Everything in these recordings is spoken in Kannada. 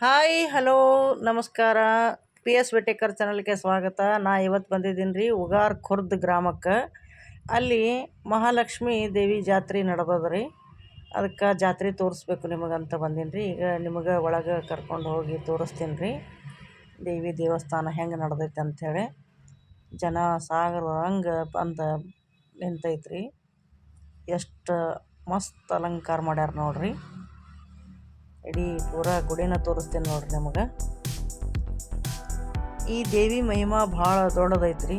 ಹಾಯ್, ಹಲೋ, ನಮಸ್ಕಾರ. ಪಿ ಎಸ್ ವೆಟೇಕರ್ ಚಾನಲ್ಗೆ ಸ್ವಾಗತ. ನಾ ಇವತ್ತು ಬಂದಿದ್ದೀನಿ ರೀ ಉಗಾರ್ ಖುರ್ದ್ ಗ್ರಾಮಕ್ಕೆ. ಅಲ್ಲಿ ಮಹಾಲಕ್ಷ್ಮಿ ದೇವಿ ಜಾತ್ರೆ ನಡೆದದ ರೀ ಅದಕ್ಕೆ ಜಾತ್ರೆ ತೋರಿಸ್ಬೇಕು ನಿಮಗಂತ ಬಂದೀನಿ ರೀ ಈಗ ನಿಮಗೆ ಒಳಗೆ ಕರ್ಕೊಂಡು ಹೋಗಿ ತೋರಿಸ್ತೀನಿ ರೀ ದೇವಿ ದೇವಸ್ಥಾನ ಹೆಂಗೆ ನಡೆದೈತೆ ಅಂಥೇಳಿ ಜನ ಸಾಗರ ಹಂಗೆ ಬಂದು ನಿಂತೈತ್ರಿ. ಎಷ್ಟು ಮಸ್ತ್ ಅಲಂಕಾರ ಮಾಡ್ಯಾರ ನೋಡ್ರಿ. ಇಡೀ ಪೂರ ಗುಡಿನ ತೋರಿಸ್ತೇನೆ ನೋಡ್ರಿ ನಿಮಗೆ. ಈ ದೇವಿ ಮಹಿಮಾ ಭಾಳ ದೊಡ್ಡದೈತ್ರಿ.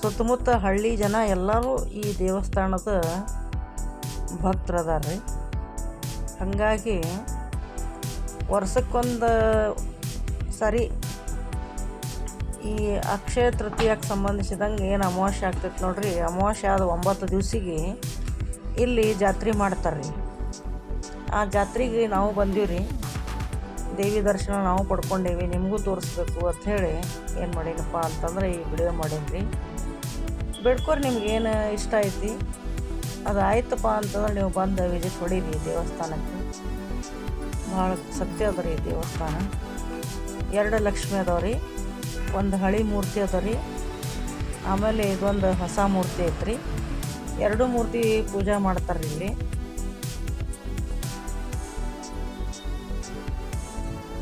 ಸುತ್ತಮುತ್ತ ಹಳ್ಳಿ ಜನ ಎಲ್ಲರೂ ಈ ದೇವಸ್ಥಾನದ ಭಕ್ತರದಾರ್ರಿ. ಹಾಗಾಗಿ ವರ್ಷಕ್ಕೊಂದು ಸರಿ ಈ ಅಕ್ಷಯ ತೃತೀಯಕ್ಕೆ ಸಂಬಂಧಿಸಿದಂಗೆ ಏನು ಅಮಾವಾಸ್ಯೆ ಆಗ್ತೈತೆ ನೋಡ್ರಿ. ಅಮಾವಾಸ್ಯೆ ಆದ ಒಂಬತ್ತು ದಿವಸಿಗೆ ಇಲ್ಲಿ ಜಾತ್ರೆ ಮಾಡ್ತಾರೆ ರೀ ಆ ಜಾತ್ರೆಗೆ ನಾವು ಬಂದೀವಿ ರೀ. ದೇವಿ ದರ್ಶನ ನಾವು ಪಡ್ಕೊಂಡೇವಿ, ನಿಮಗೂ ತೋರಿಸ್ಬೇಕು ಅಂಥೇಳಿ ಏನು ಮಾಡೀನಪ್ಪ ಅಂತಂದ್ರೆ ಈ ವಿಡಿಯೋ ಮಾಡೀನಿ ರೀ. ಬೇಡ್ಕೋರಿ ನಿಮ್ಗೆ ಏನು ಇಷ್ಟ ಐತಿ? ಅದು ಆಯ್ತಪ್ಪ ಅಂತಂದ್ರೆ ನೀವು ಬಂದು ವಿಸಿಟ್ ಹೊಡೀರಿ ದೇವಸ್ಥಾನಕ್ಕೆ. ಭಾಳ ಸತ್ಯ ಅದ ರೀ ದೇವಸ್ಥಾನ. ಎರಡು ಲಕ್ಷ್ಮಿ ಅದಾವ ರೀ, ಒಂದು ಹಳಿ ಮೂರ್ತಿ ಅದ ರೀ, ಆಮೇಲೆ ಇದೊಂದು ಹೊಸ ಮೂರ್ತಿ ಐತ್ರಿ. ಎರಡು ಮೂರ್ತಿ ಪೂಜೆ ಮಾಡ್ತಾರೆ ಇಲ್ಲಿ.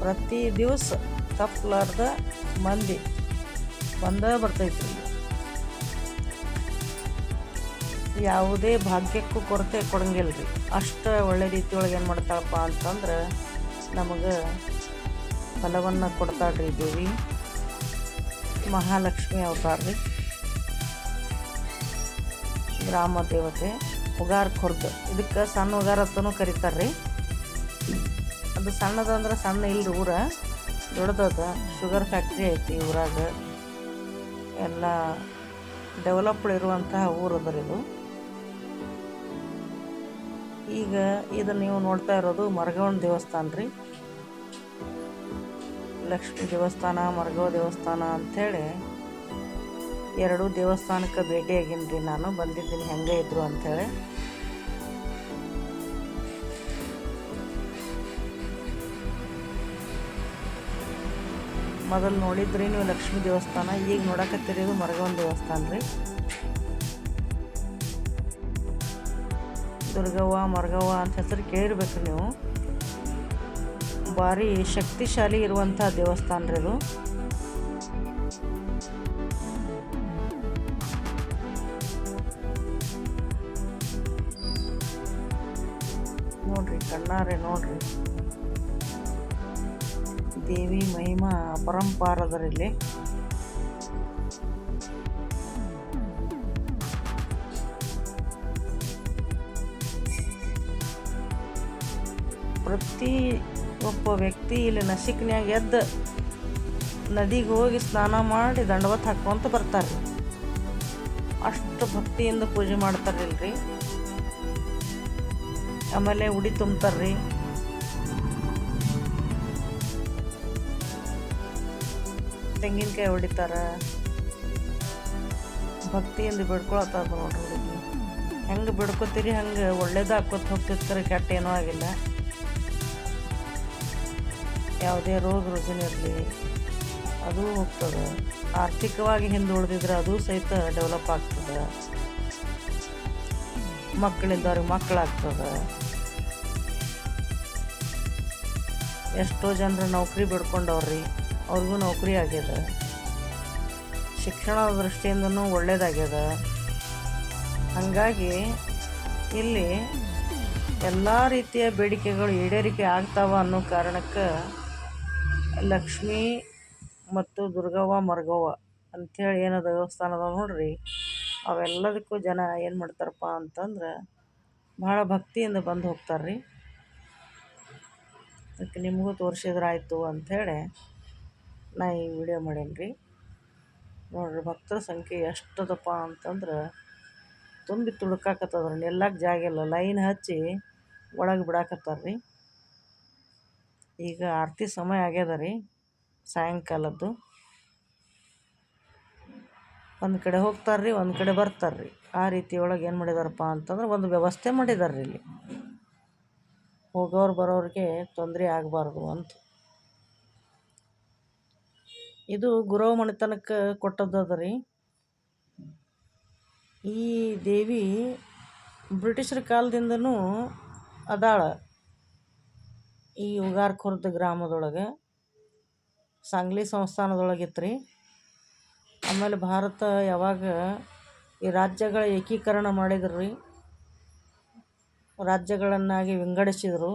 ಪ್ರತಿ ದಿವಸ ತಪ್ಪಲಾರ್ದ ಮಂದಿ ಬಂದೇ ಬರ್ತೈತಿ ಯಾವುದೇ ಭಾಗ್ಯಕ್ಕೂ ಕೊರತೆ ಕೊಡಂಗಿಲ್ಲ ರೀ ಅಷ್ಟು ಒಳ್ಳೆ ರೀತಿಯೊಳಗೆ ಏನು ಮಾಡ್ತಾಳಪ್ಪ ಅಂತಂದ್ರೆ ನಮಗೆ ಫಲವನ್ನು ಕೊಡ್ತಾಳ್ರಿ ದೇವಿ. ಮಹಾಲಕ್ಷ್ಮಿ ಅವತಾರ ರೀ ಗ್ರಾಮ ದೇವತೆ, ಉಗಾರ್ ಖುರ್ದು. ಇದಕ್ಕೆ ಸಣ್ಣ ಉಗಾರ ಅಂತಲೂ ಕರೀತಾರೆ ರೀ ಅದು ಸಣ್ಣದಂದ್ರೆ ಸಣ್ಣ ಇಲ್ಲಿ ಊರ, ದೊಡ್ಡದದ ಶುಗರ್ ಫ್ಯಾಕ್ಟ್ರಿ ಐತಿ ಊರಾಗ. ಎಲ್ಲ ಡೆವಲಪ್ಡ್ ಇರುವಂತಹ ಊರು ಅದ ಇದು. ಈಗ ಇದು ನೀವು ನೋಡ್ತಾ ಇರೋದು ಮರಗವನ್ ದೇವಸ್ಥಾನ ರೀ. ಲಕ್ಷ್ಮೀ ದೇವಸ್ಥಾನ, ಮರಗವ ದೇವಸ್ಥಾನ ಅಂಥೇಳಿ ಎರಡೂ ದೇವಸ್ಥಾನಕ್ಕೆ ಭೇಟಿಯಾಗೀನಿ ರೀ ನಾನು. ಬಂದಿದ್ದೀನಿ ಹೆಂಗೆ ಇದ್ರು ಅಂಥೇಳಿ. ಮೊದಲು ನೋಡಿದ್ರಿ ನೀವು ಲಕ್ಷ್ಮೀ ದೇವಸ್ಥಾನ, ಈಗ ನೋಡಕತ್ತಿರೋದು ಮರಗವನ್ ದೇವಸ್ಥಾನ ರೀ. ದುರ್ಗವ್ವ, ಮರಗವ್ವ ಅಂತ ಹೆಸರು ಕೇಳಿರ್ಬೇಕು ನೀವು. ಭಾರಿ ಶಕ್ತಿಶಾಲಿ ಇರುವಂಥ ದೇವಸ್ಥಾನ ರೀ ಇದು ನೋಡ್ರಿ ಕಣ್ಣಾರೆ, ನೋಡ್ರಿ. ದೇವಿ ಮಹಿಮಾ ಪರಂಪಾರದರಲ್ಲಿ ಪ್ರತಿ ಒಬ್ಬ ವ್ಯಕ್ತಿ ಇಲ್ಲಿ ನಸಿಕ್ನ್ಯಾಗ ಎದ್ದು ನದಿಗೆ ಹೋಗಿ ಸ್ನಾನ ಮಾಡಿ ದಂಡವತ್ ಹಾಕ್ಕೊಂತ ಬರ್ತಾರೆ. ಅಷ್ಟು ಭಕ್ತಿಯಿಂದ ಪೂಜೆ ಮಾಡ್ತಾರಿಲ್ರಿ ಆಮೇಲೆ ಉಡಿ ತುಂಬ್ತಾರ್ರಿ. ತೆಂಗಿನಕಾಯಿ ಹೊಡಿತಾರ. ಭಕ್ತಿಯಿಂದ ಬಿಡ್ಕೊಳತ್ತಾರ ನೋಡ್ರಿ ಹುಡುಗಿ. ಹೆಂಗೆ ಬಿಡ್ಕೊತೀರಿ, ಹಂಗೆ ಒಳ್ಳೇದು ಹಾಕೋತ ಹೋಗ್ತಿರ್ತಾರೆ ಕೆಟ್ಟ ಏನೂ ಆಗಿಲ್ಲ. ಯಾವುದೇ ರೋಗ ರುಜಿನ ಇರಲಿ, ಅದು ಹೋಗ್ತದೆ. ಆರ್ಥಿಕವಾಗಿ ಹಿಂದೆ ಉಳಿದಿದ್ರೆ ಅದು ಸಹಿತ ಡೆವಲಪ್ ಆಗ್ತದೆ. ಮಕ್ಕಳಿದ್ದವ್ರಿಗೆ ಮಕ್ಕಳಾಗ್ತದೆ. ಎಷ್ಟೋ ಜನರು ನೌಕರಿ ಬಿಡ್ಕೊಂಡವ್ರಿ. ಅವ್ರಿಗೂ ನೌಕರಿ ಆಗ್ಯದ. ಶಿಕ್ಷಣ ದೃಷ್ಟಿಯಿಂದನೂ ಒಳ್ಳೇದಾಗ್ಯದ. ಹಾಗಾಗಿ ಇಲ್ಲಿ ಎಲ್ಲ ರೀತಿಯ ಬೇಡಿಕೆಗಳು ಈಡೇರಿಕೆ ಆಗ್ತಾವ ಅನ್ನೋ ಕಾರಣಕ್ಕೆ ಲಕ್ಷ್ಮೀ ಮತ್ತು ದುರ್ಗವ್ವ, ಮರ್ಗವ್ವ ಅಂಥೇಳಿ ಏನು ದೇವಸ್ಥಾನದ ನೋಡ್ರಿ. ಅವೆಲ್ಲದಕ್ಕೂ ಜನ ಏನು ಮಾಡ್ತಾರಪ್ಪ ಅಂತಂದ್ರೆ ಭಾಳ ಭಕ್ತಿಯಿಂದ ಬಂದು ಹೋಗ್ತಾರೆ ರೀ ಅದಕ್ಕೆ ನಿಮಗೂ ತೋರಿಸಿದ್ರಾಯ್ತು ಅಂಥೇಳಿ ನಾ ಈ ವಿಡಿಯೋ ಮಾಡೇನಿ ರೀ ನೋಡ್ರಿ ಭಕ್ತರ ಸಂಖ್ಯೆ ಎಷ್ಟದಪ್ಪ ಅಂತಂದ್ರೆ ತುಂಬಿ ತುಳುಕಾಕತ್ತದ್ರಿ ನಿಲ್ಲಕ್ಕೆ ಜಾಗ ಇಲ್ಲ ಲೈನ್ ಹಚ್ಚಿ ಒಳಗೆ ಬಿಡಾಕತ್ತಾರ ರೀ ಈಗ ಆರತಿ ಸಮಯ ಆಗ್ಯದ ರೀ ಸಾಯಂಕಾಲದ್ದು. ಒಂದು ಕಡೆ ಹೋಗ್ತಾರೆ ರೀ ಒಂದು ಕಡೆ ಬರ್ತಾರೆ ರೀ ಆ ರೀತಿ ಒಳಗೆ ಏನು ಮಾಡಿದಾರಪ್ಪ ಅಂತಂದ್ರೆ ಒಂದು ವ್ಯವಸ್ಥೆ ಮಾಡಿದಾರೆ ರೀ ಇಲ್ಲಿ. ಹೋಗೋರು ಬರೋರಿಗೆ ತೊಂದರೆ ಆಗಬಾರ್ದು ಅಂತ. ಇದು ಗುರವ ಮನೆತನಕ್ಕೆ ಕೊಟ್ಟದ್ದು ರೀ ಈ ದೇವಿ ಬ್ರಿಟಿಷರ ಕಾಲದಿಂದನೂ ಅದಾಳ. ಈ ಉಗಾರ್ ಖುರ್ದ್ ಗ್ರಾಮದೊಳಗೆ, ಸಾಂಗ್ಲಿ ಸಂಸ್ಥಾನದೊಳಗಿತ್ತು ರೀ ಆಮೇಲೆ ಭಾರತ ಯಾವಾಗ ಈ ರಾಜ್ಯಗಳ ಏಕೀಕರಣ ಮಾಡಿದ್ರು ರೀ ರಾಜ್ಯಗಳನ್ನಾಗಿ ವಿಂಗಡಿಸಿದರು.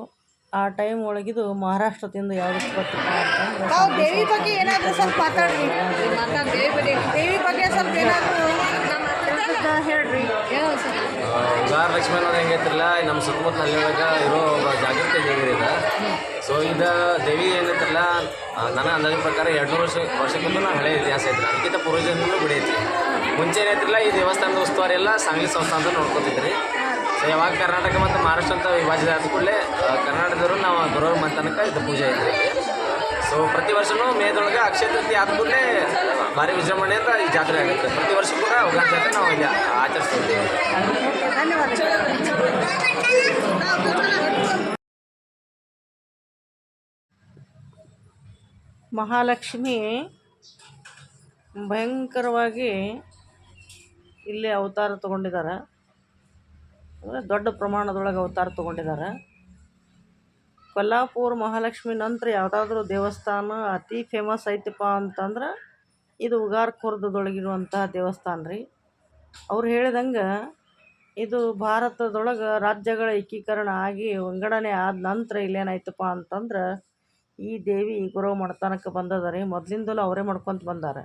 ಆ ಟೈಮ್ ಒಳಗಿದು ಮಹಾರಾಷ್ಟ್ರದಿಂದ ಯಾವ್ದು ಬರ್ತಪ್ಪ ಅಂತಂದ್ರೆ ತಾವು ದೇವಿ ಬಗ್ಗೆ ಏನಾದರೂ ಸ್ವಲ್ಪ ಮಾತಾಡ್ರಿ. ದೇವಿ ಬಗ್ಗೆ ಸ್ವಲ್ಪ ಏನಾದರೂ ಹೇಳ್ರಿ. ಉಗಾರ ಲಕ್ಷ್ಮಣ ಅವ್ರು ಹೆಂಗೈತಿರಲ್ಲ ನಮ್ಮ ಸುತ್ತಮುತ್ತಲ ಹಳ್ಳಿಯೊಳಗೆ ಇರೋ ಒಬ್ಬ ಜಾಗೃತಿ ದೇವಿ ಇದೆ. ಸೊ ಇದು ದೇವಿ ಏನೈತಿರಲ್ಲ? ನನ್ನ ಅಂದಾಜ ಪ್ರಕಾರ ಎರಡು ವರ್ಷ ವರ್ಷಕ್ಕಿಂತ ಹಳೆ ಇತಿಹಾಸ ಐತಿ ಅದಕ್ಕಿಂತ ಪೂರ್ವಜನ್ಮೂ ಗುಡಿ ಐತಿ ಮುಂಚೆ ಏನೈತಿರಲ್ಲ ಈ ದೇವಸ್ಥಾನದ ಉಸ್ತುವಾರಿ ಎಲ್ಲ ಸಾಂಗ್ಲಿ ಸಂಸ್ಥಾನದ ನೋಡ್ಕೊತಿದ್ರಿ. ಯಾವಾಗ ಕರ್ನಾಟಕ ಮತ್ತು ಮಹಾರಾಷ್ಟ್ರ ಅಂತ ವಿಭಾಜಿತ ಆದ ಕೂಡಲೇ ಕರ್ನಾಟಕದವರು ನಾವು ಗುರುವಾರ ಮಂತನಕ ಇದು ಪೂಜೆ ಐತೆ ಸೊ ಪ್ರತಿ ವರ್ಷವೂ ಮೇದೊಳಗೆ ಅಕ್ಷಯ ತೃತೀಯ ಆದ ಕೂಡಲೇ ಭಾರಿ ವಿಜೃಂಭಣೆ ಅಂತ ಈ ಜಾತ್ರೆ ಆಗುತ್ತೆ. ಪ್ರತಿ ವರ್ಷ ಕೂಡ ಉಗಾರ ಜಾತ್ರೆ ನಾವು ಇಲ್ಲಿ ಆಚರಿಸ್ತೀವಿ. ಮಹಾಲಕ್ಷ್ಮಿ ಭಯಂಕರವಾಗಿ ಇಲ್ಲಿ ಅವತಾರ ತೊಗೊಂಡಿದ್ದಾರೆ. ಅಂದರೆ ದೊಡ್ಡ ಪ್ರಮಾಣದೊಳಗೆ ಅವತಾರ ತೊಗೊಂಡಿದ್ದಾರೆ. ಕೊಲ್ಲಾಪುರ ಮಹಾಲಕ್ಷ್ಮಿ ನಂತರ ಯಾವುದಾದ್ರೂ ದೇವಸ್ಥಾನ ಅತಿ ಫೇಮಸ್ ಐತಪ್ಪ ಅಂತಂದ್ರೆ ಇದು ಉಗಾರ್ ಖುರ್ದದೊಳಗಿರುವಂಥ ದೇವಸ್ಥಾನ ರೀ. ಅವ್ರು ಹೇಳಿದಂಗೆ ಇದು ಭಾರತದೊಳಗೆ ರಾಜ್ಯಗಳ ಏಕೀಕರಣ ಆಗಿ ವಿಂಗಡಣೆ ಆದ ನಂತರ ಇಲ್ಲೇನಾಯ್ತಪ್ಪ ಅಂತಂದ್ರೆ ಈ ದೇವಿ ಗುರು ಮಡತನಕ್ಕೆ ಬಂದದ ರೀ. ಮೊದಲಿಂದಲೂ ಅವರೇ ಮಾಡ್ಕೊತ ಬಂದಾರೆ.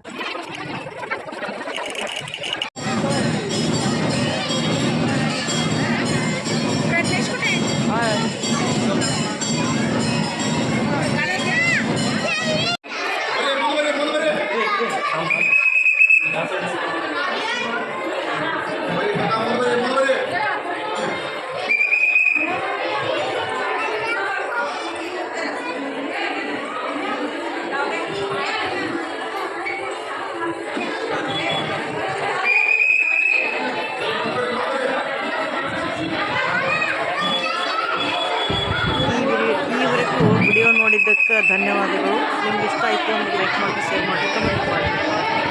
ಧನ್ಯವಾದಗಳು. ನಿಮ್ಗೆ ಇಷ್ಟ ಆಯಿತು ಅಂದ್ರೆ ಲೈಕ್ ಮಾಡಿ ಶೇರ್ ಮಾಡಿ ಕಮೆಂಟ್ ಮಾಡಿ.